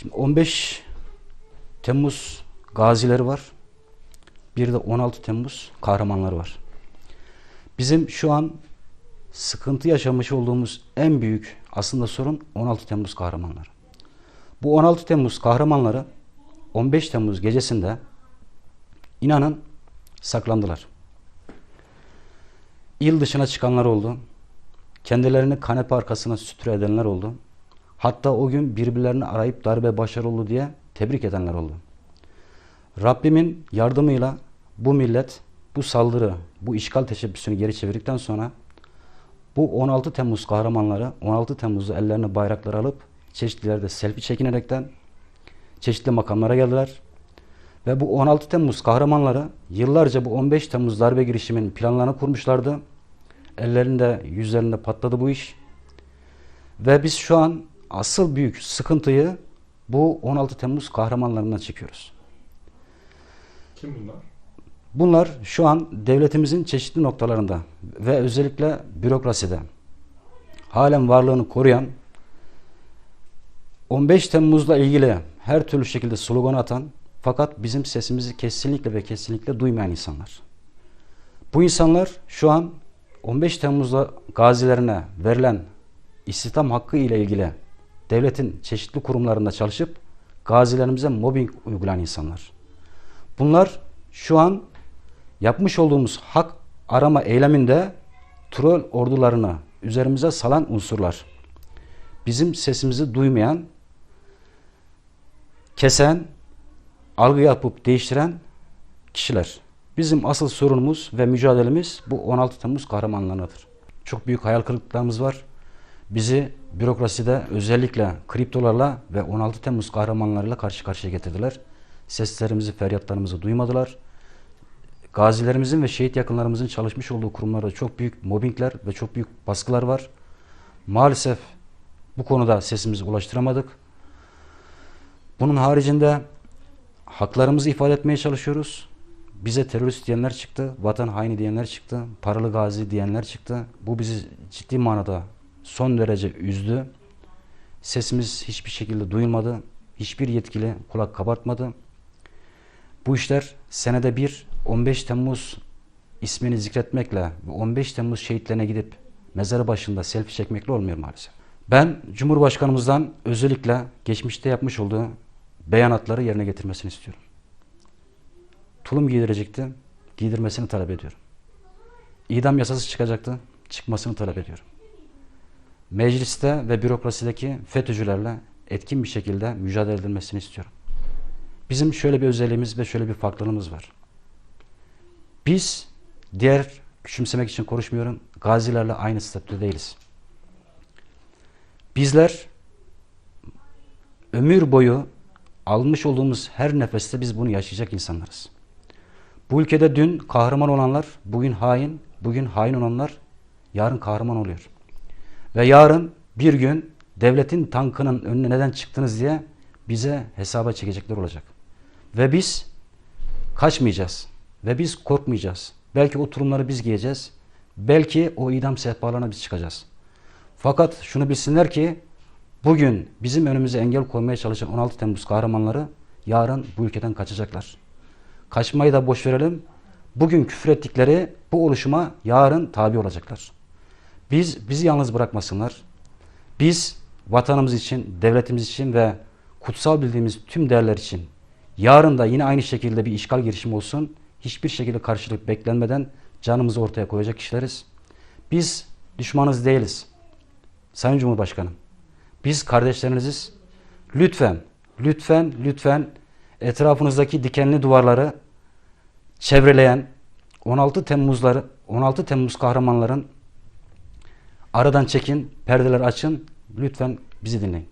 Şimdi 15 Temmuz gazileri var. Bir de 16 Temmuz kahramanları var. Bizim şu an sıkıntı yaşamış olduğumuz en büyük aslında sorun 16 Temmuz kahramanları. Bu 16 Temmuz kahramanları 15 Temmuz gecesinde inanın saklandılar. İl dışına çıkanlar oldu. Kendilerini kanepe arkasına sütre edenler oldu. Hatta o gün birbirlerini arayıp darbe başarılı diye tebrik edenler oldu. Rabbimin yardımıyla bu millet bu saldırı, bu işgal teşebbüsünü geri çevirdikten sonra bu 16 Temmuz kahramanları 16 Temmuz'da ellerine bayraklar alıp çeşitli yerde selfie çekinerekten çeşitli makamlara geldiler. Ve bu 16 Temmuz kahramanları yıllarca bu 15 Temmuz darbe girişiminin planlarını kurmuşlardı. Ellerinde, yüzlerinde patladı bu iş. Ve biz şu an asıl büyük sıkıntıyı bu 16 Temmuz kahramanlarından çekiyoruz. Kim bunlar? Bunlar şu an devletimizin çeşitli noktalarında ve özellikle bürokraside halen varlığını koruyan 15 Temmuz'la ilgili her türlü şekilde slogan atan fakat bizim sesimizi kesinlikle ve kesinlikle duymayan insanlar. Bu insanlar şu an 15 Temmuz'da gazilerine verilen istihdam hakkı ile ilgili devletin çeşitli kurumlarında çalışıp gazilerimize mobbing uygulayan insanlar. Bunlar şu an yapmış olduğumuz hak arama eyleminde troll ordularını üzerimize salan unsurlar. Bizim sesimizi duymayan, kesen, algı yapıp değiştiren kişiler. Bizim asıl sorunumuz ve mücadelemiz bu 16 Temmuz kahramanlarıdır. Çok büyük hayal kırıklıklarımız var. Bizi bürokraside özellikle kriptolarla ve 16 Temmuz kahramanlarıyla karşı karşıya getirdiler. Seslerimizi, feryatlarımızı duymadılar. Gazilerimizin ve şehit yakınlarımızın çalışmış olduğu kurumlarda çok büyük mobbingler ve çok büyük baskılar var. Maalesef bu konuda sesimizi ulaştıramadık. Bunun haricinde haklarımızı ifade etmeye çalışıyoruz. Bize terörist diyenler çıktı, vatan haini diyenler çıktı, paralı gazi diyenler çıktı. Bu bizi ciddi manada son derece üzdü. Sesimiz hiçbir şekilde duyulmadı. Hiçbir yetkili kulak kabartmadı. Bu işler senede bir 15 Temmuz ismini zikretmekle ve 15 Temmuz şehitlerine gidip mezarı başında selfie çekmekle olmuyor maalesef. Ben Cumhurbaşkanımızdan özellikle geçmişte yapmış olduğu beyanatları yerine getirmesini istiyorum. Tulum giydirecekti, giydirmesini talep ediyorum. İdam yasası çıkacaktı, çıkmasını talep ediyorum. Mecliste ve bürokrasideki FETÖ'cülerle etkin bir şekilde mücadele edilmesini istiyorum. Bizim şöyle bir özelliğimiz ve şöyle bir farklılığımız var. Biz diğer küçümsemek için konuşmuyorum. Gazilerle aynı statüde değiliz. Bizler ömür boyu almış olduğumuz her nefeste biz bunu yaşayacak insanlarız. Bu ülkede dün kahraman olanlar bugün hain, bugün hain olanlar yarın kahraman oluyor. Ve yarın bir gün devletin tankının önüne neden çıktınız diye bize hesaba çekecekler olacak. Ve biz kaçmayacağız. Ve biz korkmayacağız. Belki o turumları biz giyeceğiz. Belki o idam sehpalarına biz çıkacağız. Fakat şunu bilsinler ki bugün bizim önümüze engel koymaya çalışan 16 Temmuz kahramanları yarın bu ülkeden kaçacaklar. Kaçmayı da boş verelim. Bugün küfür ettikleri bu oluşuma yarın tabi olacaklar. Biz bizi yalnız bırakmasınlar. Biz vatanımız için, devletimiz için ve kutsal bildiğimiz tüm değerler için yarın da yine aynı şekilde bir işgal girişimi olsun. Hiçbir şekilde karşılık beklenmeden canımızı ortaya koyacak kişileriz. Biz düşmanız değiliz. Sayın Cumhurbaşkanım. Biz kardeşleriniziz. Lütfen, lütfen, lütfen etrafınızdaki dikenli duvarları çevreleyen 16 Temmuzları 16 Temmuz kahramanların aradan çekin, perdeler açın. Lütfen bizi dinleyin.